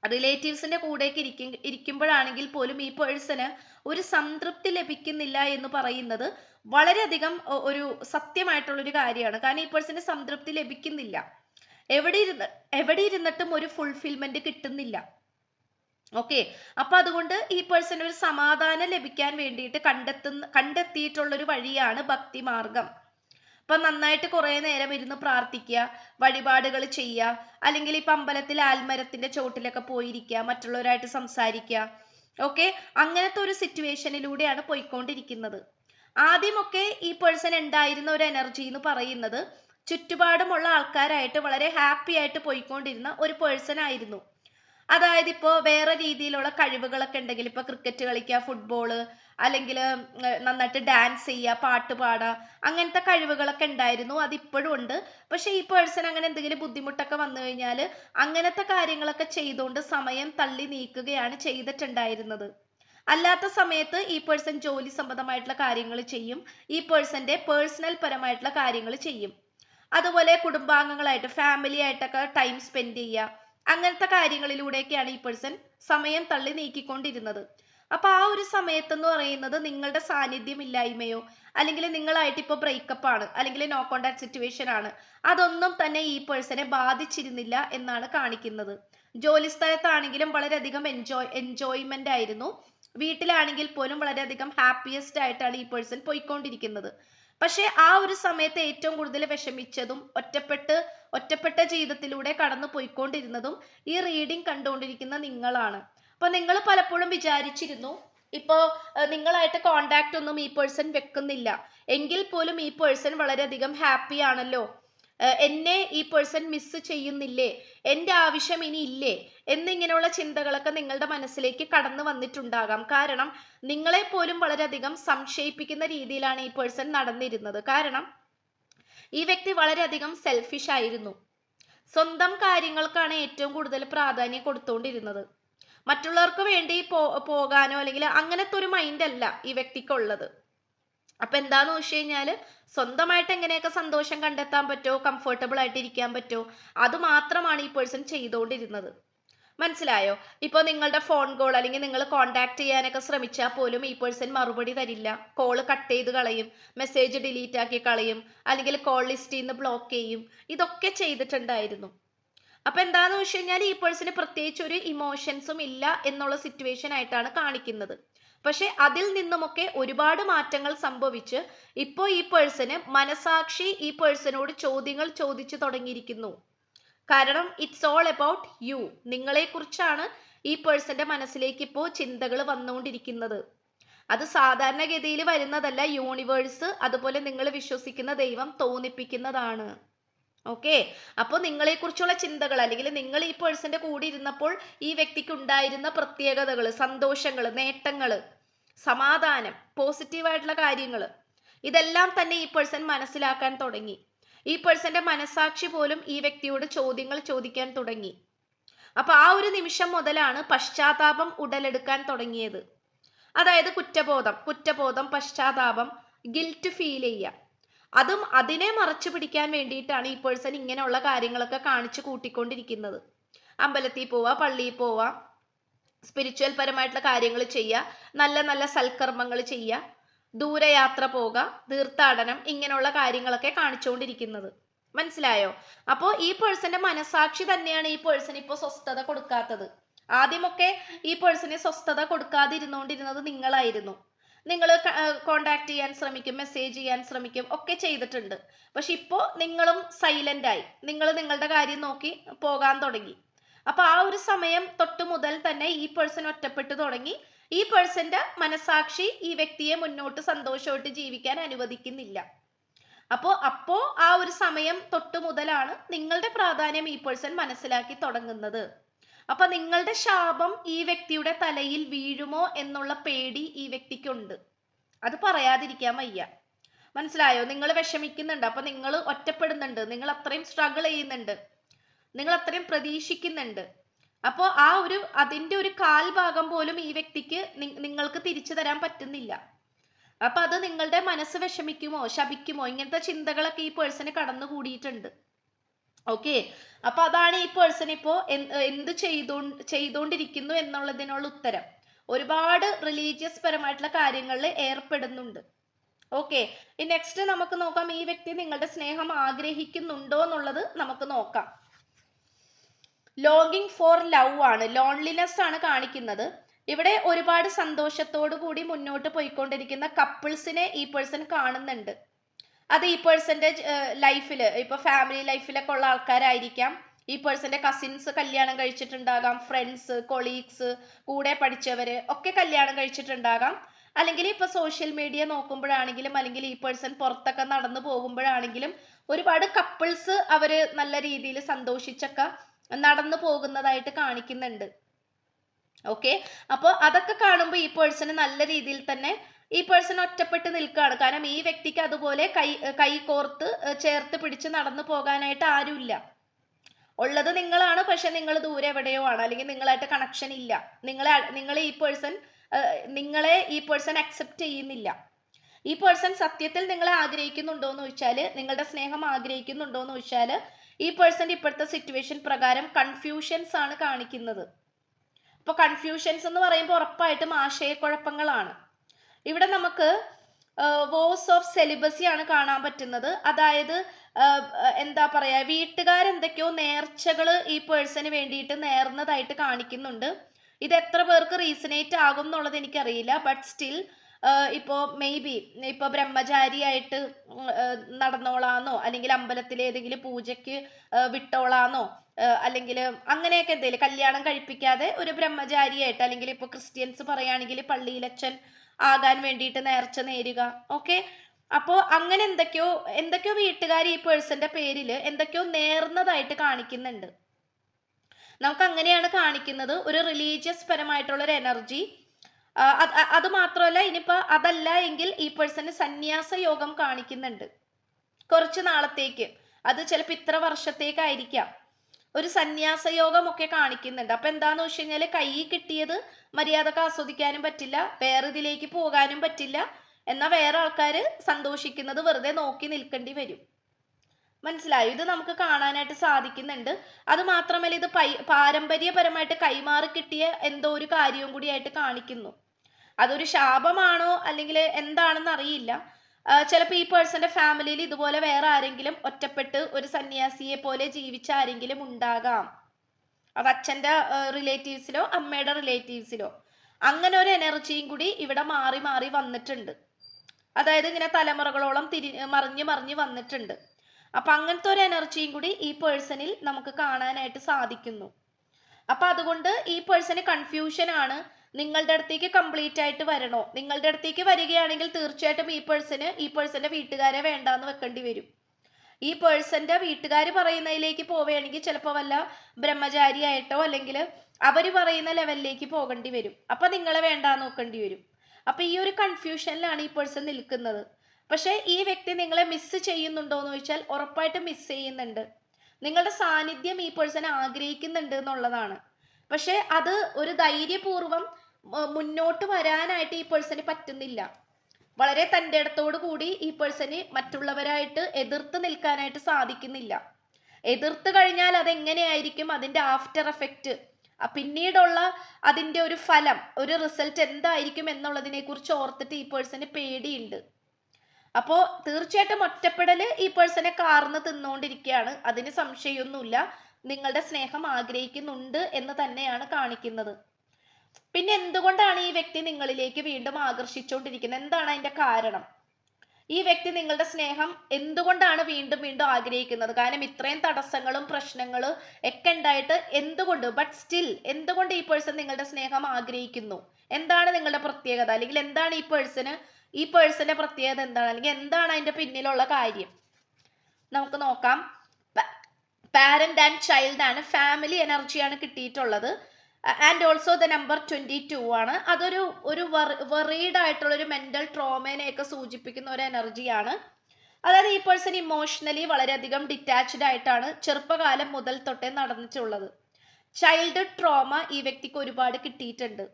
Speaker 1: റിലേറ്റീവ്സിന്റെ കൂടെയൊക്കെ ഇരിക്കും ഇരിക്കുമ്പോഴാണെങ്കിൽ പോലും ഈ പേഴ്സന് ഒരു സംതൃപ്തി ലഭിക്കുന്നില്ല എന്ന് പറയുന്നത് വളരെയധികം ഒരു സത്യമായിട്ടുള്ളൊരു കാര്യമാണ്. കാരണം ഈ പേഴ്സന് സംതൃപ്തി ലഭിക്കുന്നില്ല. എവിടെ ഇരുന്ന് എവിടെ ഇരുന്നിട്ടും ഒരു ഫുൾഫിൽമെന്റ് കിട്ടുന്നില്ല. ഓക്കെ അപ്പൊ അതുകൊണ്ട് ഈ പേഴ്സൺ ഒരു സമാധാനം ലഭിക്കാൻ വേണ്ടിയിട്ട് കണ്ടെത്തുന്ന കണ്ടെത്തിയിട്ടുള്ളൊരു വഴിയാണ് ഭക്തി മാർഗം ഇപ്പൊ നന്നായിട്ട് കുറേ നേരം ഇരുന്ന് പ്രാർത്ഥിക്കുക വഴിപാടുകൾ ചെയ്യുക അല്ലെങ്കിൽ ഇപ്പൊ അമ്പലത്തിൽ ആൽമരത്തിന്റെ ചോട്ടിലൊക്കെ പോയിരിക്കുക മറ്റുള്ളവരായിട്ട് സംസാരിക്കുക. ഓക്കെ? അങ്ങനത്തെ ഒരു സിറ്റുവേഷനിലൂടെയാണ് പോയിക്കൊണ്ടിരിക്കുന്നത്. ആദ്യമൊക്കെ ഈ പേഴ്സൺ ഉണ്ടായിരുന്ന ഒരു എനർജി എന്ന് പറയുന്നത് ചുറ്റുപാടുമുള്ള ആൾക്കാരായിട്ട് വളരെ ഹാപ്പി ആയിട്ട് പോയിക്കൊണ്ടിരുന്ന ഒരു പേഴ്സൺ ആയിരുന്നു. അതായത് ഇപ്പോൾ വേറെ രീതിയിലുള്ള കഴിവുകളൊക്കെ ഉണ്ടെങ്കിൽ ഇപ്പോൾ ക്രിക്കറ്റ് കളിക്കുക ഫുട്ബോൾ അല്ലെങ്കിൽ നന്നായിട്ട് ഡാൻസ് ചെയ്യുക പാട്ട് പാടുക അങ്ങനത്തെ കഴിവുകളൊക്കെ ഉണ്ടായിരുന്നു. അതിപ്പോഴും ഉണ്ട്. പക്ഷേ ഈ പേഴ്സൺ അങ്ങനെ എന്തെങ്കിലും ബുദ്ധിമുട്ടൊക്കെ വന്നു കഴിഞ്ഞാൽ അങ്ങനത്തെ കാര്യങ്ങളൊക്കെ ചെയ്തുകൊണ്ട് സമയം തള്ളി നീക്കുകയാണ് ചെയ്തിട്ടുണ്ടായിരുന്നത്. അല്ലാത്ത സമയത്ത് ഈ പേഴ്സൺ ജോലി സംബന്ധമായിട്ടുള്ള കാര്യങ്ങൾ ചെയ്യും. ഈ പേഴ്സന്റെ പേഴ്സണൽ പരമായിട്ടുള്ള കാര്യങ്ങൾ ചെയ്യും. അതുപോലെ കുടുംബാംഗങ്ങളായിട്ട് ഫാമിലി ആയിട്ടൊക്കെ ടൈം സ്പെൻഡ് ചെയ്യുക. അങ്ങനത്തെ കാര്യങ്ങളിലൂടെയൊക്കെയാണ് ഈ പേഴ്സൺ സമയം തള്ളി നീക്കിക്കൊണ്ടിരുന്നത്. അപ്പൊ ആ ഒരു സമയത്തെന്ന് പറയുന്നത് നിങ്ങളുടെ സാന്നിധ്യം ഇല്ലായ്മയോ അല്ലെങ്കിൽ നിങ്ങളായിട്ട് ഇപ്പോൾ ബ്രേക്കപ്പ് ആണ് അല്ലെങ്കിൽ നോ കോണ്ടാക്ട് സിറ്റുവേഷൻ ആണ് അതൊന്നും തന്നെ ഈ പേഴ്സണെ ബാധിച്ചിരുന്നില്ല എന്നാണ് കാണിക്കുന്നത്. ജോലി സ്ഥലത്താണെങ്കിലും വളരെയധികം എൻജോയ് എൻജോയ്മെന്റ് ആയിരുന്നു. വീട്ടിലാണെങ്കിൽ പോലും വളരെയധികം ഹാപ്പിയസ്റ്റ് ആയിട്ടാണ് ഈ പേഴ്സൺ പോയിക്കൊണ്ടിരിക്കുന്നത്. പക്ഷെ ആ ഒരു സമയത്ത് ഏറ്റവും കൂടുതൽ വിഷമിച്ചതും ഒറ്റപ്പെട്ട് ഒറ്റപ്പെട്ട ജീവിതത്തിലൂടെ കടന്നു പോയിക്കൊണ്ടിരുന്നതും ഈ റീഡിംഗ് കണ്ടുകൊണ്ടിരിക്കുന്ന നിങ്ങളാണ്. അപ്പൊ നിങ്ങൾ പലപ്പോഴും വിചാരിച്ചിരുന്നു ഇപ്പോ നിങ്ങളായിട്ട് കോണ്ടാക്ട് ഒന്നും ഈ പേഴ്സൺ വെക്കുന്നില്ല. എങ്കിൽ പോലും ഈ പേഴ്സൺ വളരെയധികം ഹാപ്പി ആണല്ലോ. എന്നെ ഈ പേഴ്സൺ മിസ് ചെയ്യുന്നില്ലേ? എന്റെ ആവശ്യം ഇനി ഇല്ലേ? എന്നിങ്ങനെയുള്ള ചിന്തകളൊക്കെ നിങ്ങളുടെ മനസ്സിലേക്ക് കടന്നു വന്നിട്ടുണ്ടാകാം. കാരണം നിങ്ങളെ പോലും വളരെയധികം സംശയിപ്പിക്കുന്ന രീതിയിലാണ് ഈ പേഴ്സൺ നടന്നിരുന്നത്. കാരണം ഈ വ്യക്തി വളരെയധികം സെൽഫിഷ് ആയിരുന്നു. സ്വന്തം കാര്യങ്ങൾക്കാണ് ഏറ്റവും കൂടുതൽ പ്രാധാന്യം കൊടുത്തുകൊണ്ടിരുന്നത് മറ്റുള്ളവർക്ക് വേണ്ടി പോകാനോ അല്ലെങ്കിൽ അങ്ങനത്തെ ഒരു മൈൻഡ് അല്ല ഈ വ്യക്തിക്കുള്ളത്. അപ്പൊ എന്താന്ന് വെച്ച് കഴിഞ്ഞാൽ സ്വന്തമായിട്ട് എങ്ങനെയൊക്കെ സന്തോഷം കണ്ടെത്താൻ പറ്റുമോ കംഫർട്ടബിൾ ആയിട്ട് ഇരിക്കാൻ പറ്റുമോ അത് മാത്രമാണ് ഈ പേഴ്സൺ ചെയ്തുകൊണ്ടിരുന്നത് മനസ്സിലായോ? ഇപ്പോൾ നിങ്ങളുടെ ഫോൺ കോൾ അല്ലെങ്കിൽ നിങ്ങൾ കോണ്ടാക്ട് ചെയ്യാനൊക്കെ ശ്രമിച്ചാൽ പോലും ഈ പേഴ്സൺ മറുപടി തരില്ല. കോൾ കട്ട് ചെയ്ത് കളയും മെസ്സേജ് ഡിലീറ്റ് ആക്കി കളയും അല്ലെങ്കിൽ കോൾ ലിസ്റ്റിൽ നിന്ന് ബ്ലോക്ക് ചെയ്യും. ഇതൊക്കെ ചെയ്തിട്ടുണ്ടായിരുന്നു. അപ്പൊ എന്താന്ന് വെച്ച് കഴിഞ്ഞാൽ ഈ പേഴ്സണ് പ്രത്യേകിച്ച് ഒരു ഇമോഷൻസും ഇല്ല എന്നുള്ള സിറ്റുവേഷൻ ആയിട്ടാണ് കാണിക്കുന്നത്. പക്ഷെ അതിൽ നിന്നുമൊക്കെ ഒരുപാട് മാറ്റങ്ങൾ സംഭവിച്ച് ഇപ്പോൾ ഈ പേഴ്സന് മനസാക്ഷി ഈ പേഴ്സണോട് ചോദ്യങ്ങൾ ചോദിച്ചു തുടങ്ങിയിരിക്കുന്നു. കാരണം ഇറ്റ്സ് ഓൾ അബൌട്ട് യു നിങ്ങളെക്കുറിച്ചാണ് ഈ പേഴ്സന്റെ മനസ്സിലേക്ക് ഇപ്പോൾ ചിന്തകൾ വന്നുകൊണ്ടിരിക്കുന്നത്. അത് സാധാരണഗതിയിൽ വരുന്നതല്ല യൂണിവേഴ്സ് അതുപോലെ നിങ്ങൾ വിശ്വസിക്കുന്ന ദൈവം തോന്നിപ്പിക്കുന്നതാണ്. ഓക്കെ അപ്പോൾ നിങ്ങളെക്കുറിച്ചുള്ള ചിന്തകൾ അല്ലെങ്കിൽ നിങ്ങൾ ഈ പേഴ്സന്റെ കൂടെ ഇരുന്നപ്പോൾ ഈ വ്യക്തിക്ക് ഉണ്ടായിരുന്ന പ്രത്യേകതകൾ സന്തോഷങ്ങൾ നേട്ടങ്ങൾ സമാധാനം പോസിറ്റീവായിട്ടുള്ള കാര്യങ്ങൾ ഇതെല്ലാം തന്നെ ഈ പേഴ്സൺ മനസ്സിലാക്കാൻ തുടങ്ങി. ഈ പേഴ്സന്റെ മനസാക്ഷി പോലും ഈ വ്യക്തിയോട് ചോദ്യങ്ങൾ ചോദിക്കാൻ തുടങ്ങി. അപ്പൊ ആ ഒരു നിമിഷം മുതലാണ് പശ്ചാത്താപം ഉടലെടുക്കാൻ തുടങ്ങിയത്. അതായത് കുറ്റബോധം കുറ്റബോധം പശ്ചാത്താപം ഗിൽറ്റ് ഫീൽ ചെയ്യുക. അതും അതിനെ മറച്ചു പിടിക്കാൻ വേണ്ടിയിട്ടാണ് ഈ പേഴ്സൺ ഇങ്ങനെയുള്ള കാര്യങ്ങളൊക്കെ കാണിച്ചു കൂട്ടിക്കൊണ്ടിരിക്കുന്നത്. അമ്പലത്തിൽ പോവാ പള്ളിയിൽ പോവാ സ്പിരിച്വൽ പരമായിട്ടുള്ള കാര്യങ്ങൾ ചെയ്യുക നല്ല നല്ല സൽക്കർമ്മങ്ങൾ ചെയ്യുക ദൂരയാത്ര പോകുക തീർത്ഥാടനം ഇങ്ങനെയുള്ള കാര്യങ്ങളൊക്കെ കാണിച്ചുകൊണ്ടിരിക്കുന്നത്. മനസ്സിലായോ? അപ്പോൾ ഈ പേഴ്സന്റെ മനസാക്ഷി തന്നെയാണ് ഈ പേഴ്സൺ ഇപ്പോൾ സ്വസ്ഥത കൊടുക്കാത്തത്. ആദ്യമൊക്കെ ഈ പേഴ്സണെ സ്വസ്ഥത കൊടുക്കാതിരുന്നുകൊണ്ടിരുന്നത് നിങ്ങളായിരുന്നു. നിങ്ങൾ കോണ്ടാക്ട് ചെയ്യാൻ ശ്രമിക്കും മെസ്സേജ് ചെയ്യാൻ ശ്രമിക്കും ഒക്കെ ചെയ്തിട്ടുണ്ട്. പക്ഷെ ഇപ്പോൾ നിങ്ങളും സൈലന്റായി നിങ്ങൾ നിങ്ങളുടെ കാര്യം നോക്കി പോകാൻ തുടങ്ങി. അപ്പോൾ ആ ഒരു സമയം തൊട്ട് മുതൽ തന്നെ ഈ പേഴ്സൺ ഒറ്റപ്പെട്ടു തുടങ്ങി. ഈ പേഴ്സന്റെ മനസാക്ഷി ഈ വ്യക്തിയെ മുന്നോട്ട് സന്തോഷമായിട്ട് ജീവിക്കാൻ അനുവദിക്കുന്നില്ല. അപ്പോൾ അപ്പോ ആ ഒരു സമയം തൊട്ട് മുതലാണ് നിങ്ങളുടെ പ്രാധാന്യം ഈ പേഴ്സൺ മനസ്സിലാക്കി തുടങ്ങുന്നത്. അപ്പൊ നിങ്ങളുടെ ശാപം ഈ വ്യക്തിയുടെ തലയിൽ വീഴുമോ എന്നുള്ള പേടി ഈ വ്യക്തിക്കുണ്ട്. അത് പറയാതിരിക്കാൻ വയ്യ. മനസ്സിലായോ? നിങ്ങൾ വിഷമിക്കുന്നുണ്ട്. അപ്പൊ നിങ്ങൾ ഒറ്റപ്പെടുന്നുണ്ട്. നിങ്ങൾ അത്രയും സ്ട്രഗിൾ ചെയ്യുന്നുണ്ട്. നിങ്ങൾ അത്രയും പ്രതീക്ഷിക്കുന്നുണ്ട്. അപ്പോൾ ആ ഒരു അതിന്റെ ഒരു കാൽഭാഗം പോലും ഈ വ്യക്തിക്ക് നിങ്ങൾക്ക് തിരിച്ചു തരാൻ പറ്റുന്നില്ല. അപ്പൊ അത് നിങ്ങളുടെ മനസ്സ് വിഷമിക്കുമോ? ശപിക്കുമോ? ഇങ്ങനത്തെ ചിന്തകളൊക്കെ ഈ പേഴ്സണ് കടന്നുകൂടിയിട്ടുണ്ട്. ഓക്കെ അപ്പൊ അതാണ് ഈ പേഴ്സൺ ഇപ്പോ എന്ത് ചെയ്തോ ചെയ്തുകൊണ്ടിരിക്കുന്നു എന്നുള്ളതിനുള്ള ഉത്തരം. ഒരുപാട് റിലീജിയസ് പരമായിട്ടുള്ള കാര്യങ്ങളിൽ ഏർപ്പെടുന്നുണ്ട്. ഓക്കെ നെക്സ്റ്റ് നമുക്ക് നോക്കാം. ഈ വ്യക്തി നിങ്ങളുടെ സ്നേഹം ആഗ്രഹിക്കുന്നുണ്ടോ എന്നുള്ളത് നമുക്ക് നോക്കാം. ലോങ്ങിങ് ഫോർ ലവ് ആണ്. ലോൺലിനെസ് ആണ് കാണിക്കുന്നത്. ഇവിടെ ഒരുപാട് സന്തോഷത്തോടു കൂടി മുന്നോട്ട് പോയിക്കൊണ്ടിരിക്കുന്ന കപ്പിൾസിനെ ഈ പേഴ്സൺ കാണുന്നുണ്ട്. അത് ഈ പേഴ്സന്റെ ലൈഫിൽ ഇപ്പൊ ഫാമിലി ലൈഫിലൊക്കെ ഉള്ള ആൾക്കാരായിരിക്കാം. ഈ പേഴ്സന്റെ കസിൻസ് കല്യാണം കഴിച്ചിട്ടുണ്ടാകാം ഫ്രണ്ട്സ് കൊളീഗ്സ് കൂടെ പഠിച്ചവര് ഒക്കെ കല്യാണം കഴിച്ചിട്ടുണ്ടാകാം. അല്ലെങ്കിൽ ഇപ്പൊ സോഷ്യൽ മീഡിയ നോക്കുമ്പോഴാണെങ്കിലും അല്ലെങ്കിൽ ഈ പേഴ്സൺ പുറത്തൊക്കെ നടന്നു പോകുമ്പോഴാണെങ്കിലും ഒരുപാട് കപ്പിൾസ് അവർ നല്ല രീതിയിൽ സന്തോഷിച്ചൊക്കെ നടന്നു പോകുന്നതായിട്ട് കാണിക്കുന്നുണ്ട്. ഓക്കെ അപ്പോൾ അതൊക്കെ കാണുമ്പോൾ ഈ പേഴ്സണ് നല്ല രീതിയിൽ തന്നെ ഈ പേഴ്സൺ ഒറ്റപ്പെട്ട് നിൽക്കുകയാണ് കാരണം ഈ വ്യക്തിക്ക് അതുപോലെ കൈ കൈ കോർത്ത് ചേർത്ത് പിടിച്ച് നടന്നു പോകാനായിട്ട് ആരുമില്ല. ഉള്ളത് നിങ്ങളാണ് പക്ഷെ നിങ്ങൾ ദൂരെ എവിടെയോ ആണ്. അല്ലെങ്കിൽ നിങ്ങളായിട്ട് കണക്ഷൻ ഇല്ല. നിങ്ങളെ നിങ്ങളെ ഈ പേഴ്സൺ നിങ്ങളെ ഈ പേഴ്സൺ അക്സെപ്റ്റ് ചെയ്യുന്നില്ല. ഈ പേഴ്സൺ സത്യത്തിൽ നിങ്ങളെ ആഗ്രഹിക്കുന്നുണ്ടോ എന്ന് ചോദിച്ചാൽ നിങ്ങളുടെ സ്നേഹം ആഗ്രഹിക്കുന്നുണ്ടോ എന്ന് ചോദിച്ചാൽ ഈ പേഴ്സൺ ഇപ്പോഴത്തെ സിറ്റുവേഷൻ പ്രകാരം കൺഫ്യൂഷൻസ് ആണ് കാണിക്കുന്നത്. അപ്പോൾ കൺഫ്യൂഷൻസ് എന്ന് പറയുമ്പോൾ ഉറപ്പായിട്ടും ആശയക്കുഴപ്പങ്ങളാണ്. ഇവിടെ നമുക്ക് വോസ് ഓഫ് സെലിബസി ആണ് കാണാൻ പറ്റുന്നത്. അതായത് എന്താ എന്താ പറയാ വീട്ടുകാരെന്തൊക്കെയോ നേർച്ചകൾ ഈ പേഴ്സന് വേണ്ടിയിട്ട് നേർന്നതായിട്ട് കാണിക്കുന്നുണ്ട്. ഇത് എത്ര പേർക്ക് റീസണേറ്റ് ആകും എന്നുള്ളത് എനിക്കറിയില്ല. ബട്ട് സ്റ്റിൽ ഇപ്പോൾ മേ ബി ഇപ്പോൾ ബ്രഹ്മചാരിയായിട്ട് നടന്നോളാന്നോ അല്ലെങ്കിൽ അമ്പലത്തിലെ ഏതെങ്കിലും പൂജയ്ക്ക് വിട്ടോളാന്നോ അല്ലെങ്കിൽ അങ്ങനെയൊക്കെ എന്തെങ്കിലും കല്യാണം കഴിപ്പിക്കാതെ ഒരു ബ്രഹ്മചാരിയായിട്ട് അല്ലെങ്കിൽ ഇപ്പോൾ ക്രിസ്ത്യൻസ് പറയുകയാണെങ്കിൽ പള്ളിയിലച്ഛൻ ആകാൻ വേണ്ടിയിട്ട് നേർച്ച നേരുക. ഓക്കെ അപ്പോൾ അങ്ങനെ എന്തൊക്കെയോ എന്തൊക്കെയോ വീട്ടുകാർ ഈ പേഴ്സന്റെ പേരിൽ എന്തൊക്കെയോ നേർന്നതായിട്ട് കാണിക്കുന്നുണ്ട്. നമുക്ക് അങ്ങനെയാണ് കാണിക്കുന്നത്. ഒരു റിലീജിയസ് പരമായിട്ടുള്ള ഒരു എനർജി അത് മാത്രമല്ല ഇനിയിപ്പോ അതല്ല എങ്കിൽ ഈ പേഴ്സന് സന്യാസ യോഗം കാണിക്കുന്നുണ്ട്. കുറച്ച് നാളത്തേക്ക്. അത് ചിലപ്പോൾ ഇത്ര വർഷത്തേക്കായിരിക്കാം. ഒരു സന്യാസ യോഗമൊക്കെ കാണിക്കുന്നുണ്ട്. അപ്പൊ എന്താന്ന് വെച്ച് കഴിഞ്ഞാൽ കൈ കിട്ടിയത് മര്യാദയ്ക്ക് ആസ്വദിക്കാനും പറ്റില്ല വേറെ ഇതിലേക്ക് പോകാനും പറ്റില്ല. എന്നാൽ വേറെ ആൾക്കാര് സന്തോഷിക്കുന്നത് വെറുതെ നോക്കി നിൽക്കേണ്ടി വരും. മനസ്സിലായോ? ഇത് നമുക്ക് കാണാനായിട്ട് സാധിക്കുന്നുണ്ട്. അത് മാത്രമല്ല ഇത് പൈ പാരമ്പര്യപരമായിട്ട് കൈമാറി കിട്ടിയ എന്തോ ഒരു കാര്യവും കൂടിയായിട്ട് കാണിക്കുന്നു. അതൊരു ശാപമാണോ? അല്ലെങ്കിൽ എന്താണെന്ന് അറിയില്ല ചിലപ്പോൾ ഈ പേഴ്സന്റെ ഫാമിലിയിൽ ഇതുപോലെ വേറെ ആരെങ്കിലും ഒറ്റപ്പെട്ട് ഒരു സന്യാസിയെ പോലെ ജീവിച്ച ആരെങ്കിലും ഉണ്ടാകാം. അത് അച്ഛന്റെ റിലേറ്റീവ്സിലോ അമ്മയുടെ റിലേറ്റീവ്സിലോ അങ്ങനെ ഒരു എനർജിയും കൂടി ഇവിടെ മാറി മാറി വന്നിട്ടുണ്ട്. അതായത് ഇങ്ങനെ തലമുറകളോളം തിരി മറിഞ്ഞ് മറിഞ്ഞ് വന്നിട്ടുണ്ട്. അപ്പൊ അങ്ങനത്തെ ഒരു എനർജിയും കൂടി ഈ പേഴ്സണിൽ നമുക്ക് കാണാനായിട്ട് സാധിക്കുന്നു. അപ്പൊ അതുകൊണ്ട് ഈ പേഴ്സണ് കൺഫ്യൂഷൻ ആണ് നിങ്ങളുടെ അടുത്തേക്ക് കംപ്ലീറ്റ് ആയിട്ട് വരണോ? നിങ്ങളുടെ അടുത്തേക്ക് വരികയാണെങ്കിൽ തീർച്ചയായിട്ടും ഈ പേഴ്സന് ഈ പേഴ്സന്റെ വീട്ടുകാരെ വേണ്ടാന്ന് വെക്കേണ്ടി വരും. ഈ പേഴ്സന്റെ വീട്ടുകാർ പറയുന്നതിലേക്ക് പോവുകയാണെങ്കിൽ ചിലപ്പോൾ വല്ല ബ്രഹ്മചാരി ആയിട്ടോ അല്ലെങ്കിൽ അവർ പറയുന്ന ലെവലിലേക്ക് പോകേണ്ടി വരും. അപ്പൊ നിങ്ങളെ വേണ്ട നോക്കേണ്ടി വരും. അപ്പൊ ഈ ഒരു കൺഫ്യൂഷനിലാണ് ഈ പേഴ്സൺ നിൽക്കുന്നത്. പക്ഷേ ഈ വ്യക്തി നിങ്ങളെ മിസ് ചെയ്യുന്നുണ്ടോ എന്ന് ചോദിച്ചാൽ ഉറപ്പായിട്ട് മിസ് ചെയ്യുന്നുണ്ട്. നിങ്ങളുടെ സാന്നിധ്യം ഈ പേഴ്സൺ ആഗ്രഹിക്കുന്നുണ്ട് എന്നുള്ളതാണ്. പക്ഷെ അത് ഒരു ധൈര്യപൂർവം മ- മുന്നോട്ട് വരാനായിട്ട് ഈ പേഴ്സന് പറ്റുന്നില്ല. വളരെ തന്റെ ഇടത്തോടു കൂടി ഈ പേഴ്സന് മറ്റുള്ളവരായിട്ട് എതിർത്ത് നിൽക്കാനായിട്ട് സാധിക്കുന്നില്ല. എതിർത്ത് കഴിഞ്ഞാൽ അതെങ്ങനെയായിരിക്കും അതിന്റെ ആഫ്റ്റർ എഫക്റ്റ്? പിന്നീടുള്ള അതിന്റെ ഒരു ഫലം ഒരു റിസൾട്ട് എന്തായിരിക്കും എന്നുള്ളതിനെ കുറിച്ച് ഓർത്തിട്ട് ഈ പേഴ്സന് പേടിയുണ്ട്. അപ്പോൾ തീർച്ചയായിട്ടും ഒറ്റപ്പെടൽ ഈ പേഴ്സണെ കാർന്ന് തിന്നുകൊണ്ടിരിക്കുകയാണ് അതിന് സംശയമൊന്നുമില്ല. നിങ്ങളുടെ സ്നേഹം ആഗ്രഹിക്കുന്നുണ്ട് എന്ന് തന്നെയാണ് കാണിക്കുന്നത്. പിന്നെ എന്തുകൊണ്ടാണ് ഈ വ്യക്തി നിങ്ങളിലേക്ക് വീണ്ടും ആകർഷിച്ചുകൊണ്ടിരിക്കുന്നത് എന്താണ് അതിന്റെ കാരണം? ഈ വ്യക്തി നിങ്ങളുടെ സ്നേഹം എന്തുകൊണ്ടാണ് വീണ്ടും വീണ്ടും ആഗ്രഹിക്കുന്നത്? കാരണം ഇത്രയും തടസ്സങ്ങളും പ്രശ്നങ്ങളും ഒക്കെ ഉണ്ടായിട്ട് എന്തുകൊണ്ട് ബട്ട് സ്റ്റിൽ എന്തുകൊണ്ട് ഈ പേഴ്സൺ നിങ്ങളുടെ സ്നേഹം ആഗ്രഹിക്കുന്നു? എന്താണ് നിങ്ങളുടെ പ്രത്യേകത? അല്ലെങ്കിൽ എന്താണ് ഈ പേഴ്സണ് ഈ പേഴ്സന്റെ പ്രത്യേകത എന്താണ്? അല്ലെങ്കിൽ എന്താണ് അതിന്റെ പിന്നിലുള്ള കാര്യം? നമുക്ക് നോക്കാം. പാരന്റ് ആൻഡ് ചൈൽഡ് ആണ്. ഫാമിലി എനർജിയാണ് കിട്ടിയിട്ടുള്ളത്. And also the number twenty two ആണ്. അതൊരു ഒരു വെറീഡ് ആയിട്ടുള്ള ഒരു മെന്റൽ ട്രോമേനെയൊക്കെ സൂചിപ്പിക്കുന്ന ഒരു എനർജിയാണ് അതായത് ഈ പേഴ്സൺ ഇമോഷണലി വളരെയധികം ഡിറ്റാച്ച്ഡ് ആയിട്ടാണ് ചെറുപ്പകാലം മുതൽ തൊട്ടേ നടന്നിട്ടുള്ളത്. ചൈൽഡ്ഹുഡ് ട്രോമ ഈ വ്യക്തിക്ക് ഒരുപാട് കിട്ടിയിട്ടുണ്ട്.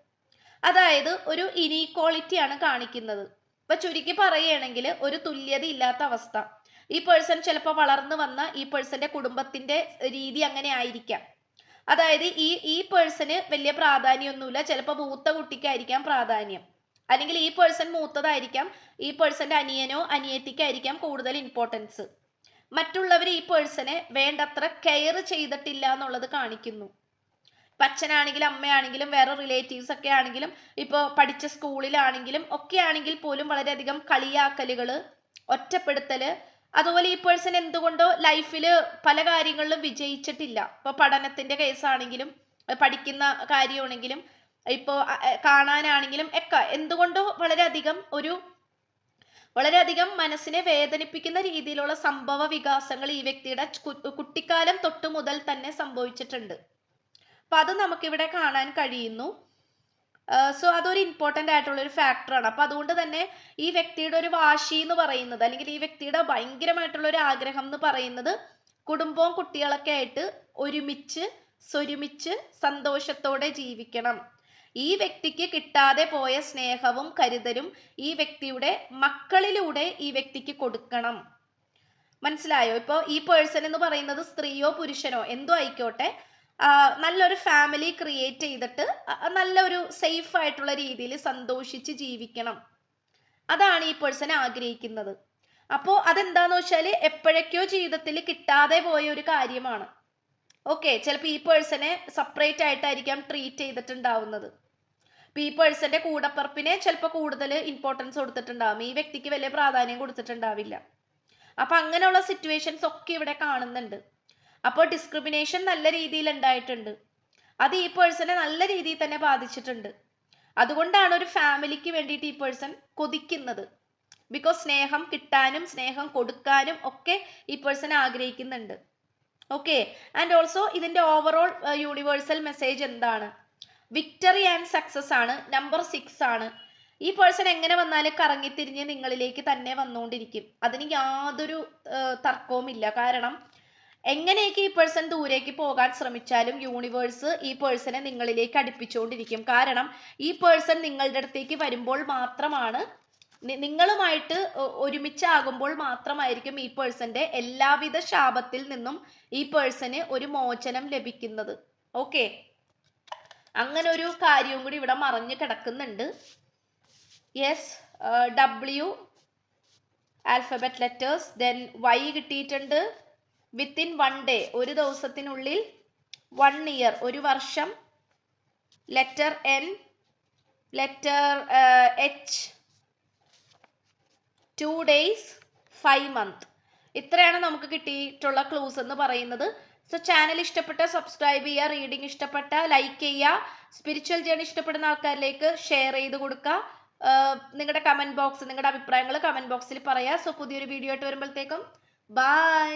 Speaker 1: അതായത് ഒരു ഇനീക്വാളിറ്റി ആണ് കാണിക്കുന്നത്. ഇപ്പൊ ചുരുക്കി പറയുകയാണെങ്കിൽ ഒരു തുല്യത ഇല്ലാത്ത അവസ്ഥ. ഈ പേഴ്സൺ ചിലപ്പോൾ വളർന്നു വന്ന ഈ പേഴ്സന്റെ കുടുംബത്തിന്റെ രീതി അങ്ങനെ ആയിരിക്കാം. അതായത് ഈ ഈ പേഴ്സന് വലിയ പ്രാധാന്യമൊന്നുമില്ല. ചിലപ്പോൾ മൂത്ത കുട്ടിക്കായിരിക്കാം പ്രാധാന്യം. അല്ലെങ്കിൽ ഈ പേഴ്സൺ മൂത്തതായിരിക്കാം ഈ പേഴ്സന്റെ അനിയനോ അനിയത്തിക്കായിരിക്കാം കൂടുതൽ ഇമ്പോർട്ടൻസ് മറ്റുള്ളവർ ഈ പേഴ്സനെ വേണ്ടത്ര കെയർ ചെയ്തിട്ടില്ല എന്നുള്ളത് കാണിക്കുന്നു. അച്ഛനാണെങ്കിലും അമ്മയാണെങ്കിലും വേറെ റിലേറ്റീവ്സ് ഒക്കെ ആണെങ്കിലും ഇപ്പോൾ പഠിച്ച സ്കൂളിലാണെങ്കിലും ഒക്കെ ആണെങ്കിൽ പോലും വളരെയധികം കളിയാക്കലുകൾ ഒറ്റപ്പെടുത്തൽ അതുപോലെ ഈ പേഴ്സൺ എന്തുകൊണ്ടോ ലൈഫിൽ പല കാര്യങ്ങളിലും വിജയിച്ചിട്ടില്ല. ഇപ്പോൾ പഠനത്തിന്റെ കേസാണെങ്കിലും പഠിക്കുന്ന കാര്യമാണെങ്കിലും ഇപ്പോൾ കാണാനാണെങ്കിലും ഒക്കെ എന്തുകൊണ്ടോ വളരെയധികം ഒരു വളരെയധികം മനസ്സിനെ വേദനിപ്പിക്കുന്ന രീതിയിലുള്ള സംഭവ വികാസങ്ങൾ ഈ വ്യക്തിയുടെ കുട്ടിക്കാലം തൊട്ടു മുതൽ തന്നെ സംഭവിച്ചിട്ടുണ്ട്. അപ്പൊ അത് നമുക്കിവിടെ കാണാൻ കഴിയുന്നു. സോ അതൊരു ഇമ്പോർട്ടന്റ് ആയിട്ടുള്ള ഒരു ഫാക്ടറാണ് അപ്പോൾ അതുകൊണ്ട് തന്നെ ഈ വ്യക്തിയുടെ ഒരു വാശി എന്ന് പറയുന്നത് അല്ലെങ്കിൽ ഈ വ്യക്തിയുടെ ഭയങ്കരമായിട്ടുള്ള ഒരു ആഗ്രഹം എന്ന് പറയുന്നത് കുടുംബവും കുട്ടികളൊക്കെ ആയിട്ട് ഒരുമിച്ച് സ്വരുമിച്ച് സന്തോഷത്തോടെ ജീവിക്കണം. ഈ വ്യക്തിക്ക് കിട്ടാതെ പോയ സ്നേഹവും കരുതലും ഈ വ്യക്തിയുടെ മക്കളിലൂടെ ഈ വ്യക്തിക്ക് കൊടുക്കണം. മനസ്സിലായോ? ഇപ്പോൾ ഈ പേഴ്സൺ എന്ന് പറയുന്നത് സ്ത്രീയോ പുരുഷനോ എന്തോ ആയിക്കോട്ടെ നല്ലൊരു ഫാമിലി ക്രിയേറ്റ് ചെയ്തിട്ട് നല്ലൊരു സേഫ് ആയിട്ടുള്ള രീതിയിൽ സന്തോഷിച്ച് ജീവിക്കണം. അതാണ് ഈ പേഴ്സൺ ആഗ്രഹിക്കുന്നത്. അപ്പോൾ അതെന്താന്ന് വെച്ചാൽ എപ്പോഴൊക്കെയോ ജീവിതത്തിൽ കിട്ടാതെ പോയ ഒരു കാര്യമാണ്. ഓക്കെ ചിലപ്പോൾ ഈ പേഴ്സണെ സെപ്പറേറ്റ് ആയിട്ടായിരിക്കാം ട്രീറ്റ് ചെയ്തിട്ടുണ്ടാവുന്നത്. ഈ പേഴ്സന്റെ കൂടപ്പറപ്പിനെ ചിലപ്പോൾ കൂടുതൽ ഇമ്പോർട്ടൻസ് കൊടുത്തിട്ടുണ്ടാവും. ഈ വ്യക്തിക്ക് വലിയ പ്രാധാന്യം കൊടുത്തിട്ടുണ്ടാവില്ല. അപ്പൊ അങ്ങനെയുള്ള സിറ്റുവേഷൻസ് ഒക്കെ ഇവിടെ കാണുന്നുണ്ട്. അപ്പോൾ ഡിസ്ക്രിമിനേഷൻ നല്ല രീതിയിൽ ഉണ്ടായിട്ടുണ്ട് അത് ഈ പേഴ്സണെ നല്ല രീതിയിൽ തന്നെ ബാധിച്ചിട്ടുണ്ട്. അതുകൊണ്ടാണ് ഒരു ഫാമിലിക്ക് വേണ്ടിയിട്ട് ഈ പേഴ്സൺ കൊതിക്കുന്നത്. ബിക്കോസ് സ്നേഹം കിട്ടാനും സ്നേഹം കൊടുക്കാനും ഒക്കെ ഈ പേഴ്സൺ ആഗ്രഹിക്കുന്നുണ്ട്. ഓക്കെ ആൻഡ് ഓൾസോ ഇതിന്റെ ഓവറോൾ യൂണിവേഴ്സൽ മെസ്സേജ് എന്താണ്? വിക്ടറി ആൻഡ് സക്സസ് ആണ്. നമ്പർ സിക്സ് ആണ്. ഈ പേഴ്സൺ എങ്ങനെ വന്നാലും കറങ്ങിത്തിരിഞ്ഞ് നിങ്ങളിലേക്ക് തന്നെ വന്നുകൊണ്ടിരിക്കും അതിന് യാതൊരു തർക്കവും തർക്കവുമില്ല. കാരണം എങ്ങനെയൊക്കെ ഈ പേഴ്സൺ ദൂരേക്ക് പോകാൻ ശ്രമിച്ചാലും യൂണിവേഴ്സ് ഈ പേഴ്സണെ നിങ്ങളിലേക്ക് അടുപ്പിച്ചുകൊണ്ടിരിക്കും. കാരണം ഈ പേഴ്സൺ നിങ്ങളുടെ അടുത്തേക്ക് വരുമ്പോൾ മാത്രമാണ് നിങ്ങളുമായിട്ട് ഒരുമിച്ചാകുമ്പോൾ മാത്രമായിരിക്കും ഈ പേഴ്സന്റെ എല്ലാവിധ ശാപത്തിൽ നിന്നും ഈ പേഴ്സന് ഒരു മോചനം ലഭിക്കുന്നത്. ഓക്കെ അങ്ങനെ ഒരു കാര്യവും കൂടി ഇവിടെ മറഞ്ഞു കിടക്കുന്നുണ്ട്. Yes W alphabet letters then Y കിട്ടിയിട്ടുണ്ട്. വിത്തിൻ വൺ ഡേ ഒരു ദിവസത്തിനുള്ളിൽ വൺ ഇയർ ഒരു വർഷം letter N letter H two days five month ഇത്രയാണ് നമുക്ക് കിട്ടിയിട്ടുള്ള ക്ലൂസ് എന്ന് പറയുന്നത്. സോ ചാനൽ ഇഷ്ടപ്പെട്ട സബ്സ്ക്രൈബ് ചെയ്യുക റീഡിംഗ് ഇഷ്ടപ്പെട്ട ലൈക്ക് ചെയ്യുക സ്പിരിച്വൽ ജേണി ഇഷ്ടപ്പെടുന്ന ആൾക്കാരിലേക്ക് ഷെയർ ചെയ്ത് കൊടുക്കുക. നിങ്ങളുടെ കമന്റ് ബോക്സ് നിങ്ങളുടെ അഭിപ്രായങ്ങൾ കമന്റ് ബോക്സിൽ പറയുക. സോ പുതിയൊരു വീഡിയോ ആയിട്ട് വരുമ്പോഴത്തേക്കും ബൈ